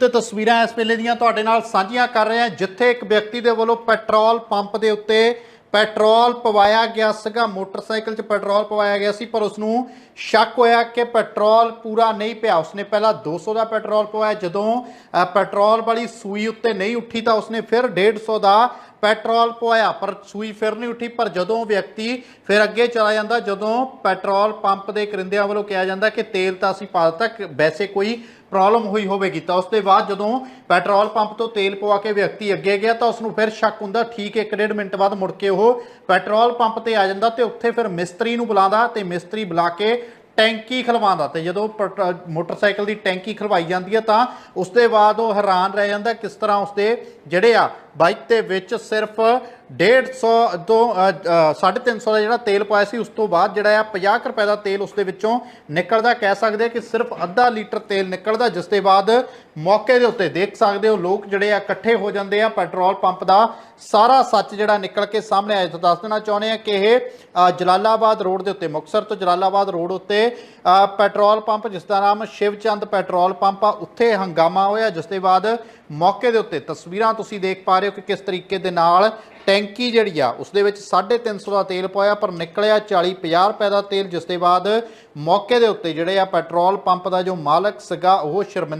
ਤੇ ਤਸਵੀਰਾਂ ਇਸ ਵੇਲੇ ਦੀਆਂ ਤੁਹਾਡੇ ਨਾਲ ਸਾਂਝੀਆਂ ਕਰ ਰਹੇ ਹਾਂ ਜਿੱਥੇ ਇੱਕ ਵਿਅਕਤੀ ਦੇ ਵੱਲੋਂ ਪੈਟਰੋਲ ਪੰਪ ਦੇ ਉੱਤੇ ਪੈਟਰੋਲ ਪਵਾਇਆ ਗਿਆ ਸੀਗਾ। ਮੋਟਰਸਾਈਕਲ 'ਚ ਪੈਟਰੋਲ ਪਵਾਇਆ ਗਿਆ ਸੀ ਪਰ ਉਸ ਨੂੰ ਸ਼ੱਕ ਹੋਇਆ ਕਿ ਪੈਟਰੋਲ ਪੂਰਾ ਨਹੀਂ ਪਿਆ। ਉਸਨੇ ਪਹਿਲਾਂ 200 ਦਾ ਪੈਟਰੋਲ ਪਵਾਇਆ। ਜਦੋਂ ਅ, ਪੈਟਰੋਲ ਵਾਲੀ ਸੂਈ ਉੱਤੇ ਨਹੀਂ ਉੱਠੀ ਤਾਂ ਉਸਨੇ ਫਿਰ 150 ਦਾ ਪੈਟਰੋਲ ਪਵਾਇਆ, ਪਰ ਸੂਈ ਫਿਰ ਨਹੀਂ ਉੱਠੀ, ਪਰ ਜਦੋਂ ਵਿਅਕਤੀ ਫਿਰ ਅੱਗੇ ਚਲਾ ਜਾਂਦਾ, ਜਦੋਂ ਪੈਟਰੋਲ ਪੰਪ ਦੇ ਕਰਿੰਦਿਆਂ ਵੱਲੋਂ ਕਿਹਾ ਜਾਂਦਾ ਕਿ ਤੇਲ ਤਾਂ ਅਸੀਂ ਪਾ ਦਿੱਤਾ ਵੈਸੇ ਕੋਈ ਪ੍ਰੋਬਲਮ ਹੋਈ ਹੋਵੇਗੀ, ਤਾਂ ਉਸ ਦੇ ਬਾਅਦ ਜਦੋਂ ਪੈਟਰੋਲ ਪੰਪ ਤੋਂ ਤੇਲ ਪਵਾ ਕੇ ਵਿਅਕਤੀ ਅੱਗੇ ਗਿਆ, ਤਾਂ ਉਸ ਨੂੰ ਫਿਰ ਸ਼ੱਕ ਹੁੰਦਾ, ਠੀਕ 1.5 ਮਿੰਟ ਬਾਅਦ ਮੁੜ ਕੇ ਉਹ ਪੈਟਰੋਲ ਪੰਪ ਤੇ ਆ ਜਾਂਦਾ ਤੇ ਉੱਥੇ ਫਿਰ ਮਿਸਤਰੀ ਨੂੰ ਬੁਲਾਉਂਦਾ ਤੇ ਮਿਸਤਰੀ ਬੁਲਾ ਕੇ ਟੈਂਕੀ ਖਲਵਾਉਂਦਾ ਤੇ ਜਦੋਂ ਪੈਟਰੋ- ਮੋਟਰਸਾਈਕਲ ਦੀ ਟੈਂਕੀ ਖਲਵਾਈ ਜਾਂਦੀ ਹੈ ਤਾਂ ਉਸ ਦੇ ਬਾਅਦ ਉਹ ਹੈਰਾਨ ਰਹਿ ਜਾਂਦਾ ਕਿਸ ਤਰ੍ਹਾਂ ਉਸਦੇ ਜਿਹੜੇ ਆ ਬਾਈਕ ਦੇ ਵਿੱਚ ਸਿਰਫ 150 ਤੋਂ ਅ, ਅ, 350 ਦਾ ਜਿਹੜਾ ਤੇਲ ਪਾਇਆ ਸੀ ਉਸ ਤੋਂ ਬਾਅਦ ਜਿਹੜਾ ਆ 50 ਕੁ ਰੁਪਏ ਦਾ ਤੇਲ ਉਸ ਦੇ ਵਿੱਚੋਂ ਨਿਕਲਦਾ। ਕਹਿ ਸਕਦੇ ਆ ਕਿ ਸਿਰਫ ਅੱਧਾ ਲੀਟਰ ਤੇਲ ਨਿਕਲਦਾ ਜਿਸ ਦੇ ਬਾਅਦ ਮੌਕੇ ਦੇ ਉੱਤੇ ਦੇਖ ਸਕਦੇ ਹੋ ਲੋਕ ਜਿਹੜੇ ਆ ਇਕੱਠੇ ਹੋ ਜਾਂਦੇ ਆ ਪੈਟਰੋਲ ਪੰਪ ਦਾ। ਸਾਰਾ ਸੱਚ ਜਿਹੜਾ ਨਿਕਲ ਕੇ ਸਾਹਮਣੇ ਆਇਆ ਤਾਂ ਦੱਸ ਦੇਣਾ ਚਾਹੁੰਦੇ ਆ ਕਿ ਇਹ ਜਲਾਲਾਬਾਦ ਰੋਡ ਦੇ ਉੱਤੇ ਮੁਕਤਸਰ ਤੋਂ ਜਲਾਲਾਬਾਦ ਰੋਡ ਉੱਤੇ ਪੈਟਰੋਲ ਪੰਪ ਜਿਸ ਦਾ ਨਾਮ ਸ਼ਿਵਚੰਦ ਪੈਟਰੋਲ ਪੰਪ ਆ ਉੱਥੇ ਹੰਗਾਮਾ ਹੋਇਆ ਜਿਸ ਦੇ ਬਾਅਦ ਮੌਕੇ ਦੇ ਉੱਤੇ ਤਸਵੀਰਾਂ ਤੁਸੀਂ ਦੇਖ ਪਾ ਰਹੇ ਹੋ ਕਿ ਕਿਸ ਤਰੀਕੇ ਦੇ ਨਾਲ ਟੈਂਕੀ ਜਿਹੜੀ ਆ ਉਸ ਦੇ ਵਿੱਚ 350 ਦਾ ਤੇਲ ਪਾਇਆ, ਪਰ ਨਿਕਲਿਆ 40 50 ਰੁਪਏ ਦਾ ਤੇਲ, ਜਿਸ ਦੇ ਬਾਅਦ ਮੌਕੇ ਦੇ ਉੱਤੇ ਜਿਹੜੇ ਆ ਪੈਟਰੋਲ ਪੰਪ ਦਾ ਜੋ ਮਾਲਕ ਸੀਗਾ, ਉਹ ਸ਼ਰਮਿੰਦਾ